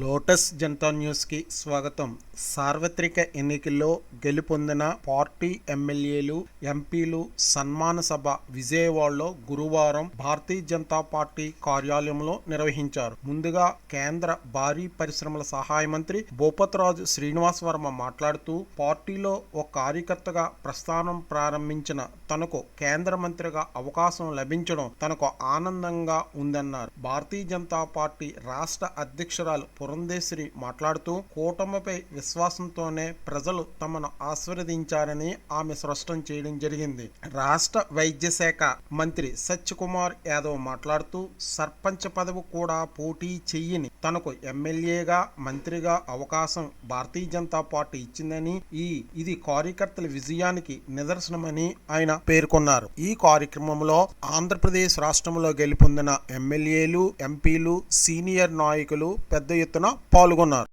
Lotus Janata న్యూస్కి స్వాగతం. సార్వత్రిక ఎన్నికల్లో గెలుపొందిన పార్టీ ఎమ్మెల్యేలు ఎంపీలు సన్మాన సభ విజయవాడలో గురువారం భారతీయ జనతా పార్టీ కార్యాలయంలో నిర్వహించారు. ముందుగా కేంద్ర భారీ పరిశ్రమల సహాయ మంత్రి భూపతిరాజు శ్రీనివాస్ వర్మ మాట్లాడుతూ పార్టీలో ఒక కార్యకర్తగా ప్రస్థానం ప్రారంభించిన తనకు కేంద్ర మంత్రిగా అవకాశం లభించడం తనకు ఆనందంగా ఉందన్నారు. భారతీయ జనతా పార్టీ రాష్ట్ర అధ్యక్షురాలు పురంధేశ్వరి మాట్లాడుతూ కూటమిపై విశ్వాసంతోనే ప్రజలు తమను ఆశీర్వదించారని ఆమె స్పష్టం చేయడం జరిగింది. రాష్ట్ర వైద్య శాఖ మంత్రి సత్యకుమార్ యాదవ్ మాట్లాడుతూ సర్పంచ్ పదవి కూడా పోటీ చెయ్యని తనకు ఎమ్మెల్యేగా మంత్రిగా అవకాశం భారతీయ జనతా పార్టీ ఇచ్చిందని ఈ ఇది కార్యకర్తల విజయానికి నిదర్శనమని ఆయన పేర్కొన్నారు. ఈ కార్యక్రమంలో ఆంధ్రప్రదేశ్ రాష్ట్రంలో గెలుపొందిన ఎమ్మెల్యేలు ఎంపీలు సీనియర్ నాయకులు పెద్ద ఎత్తున పాల్గొన్నారు.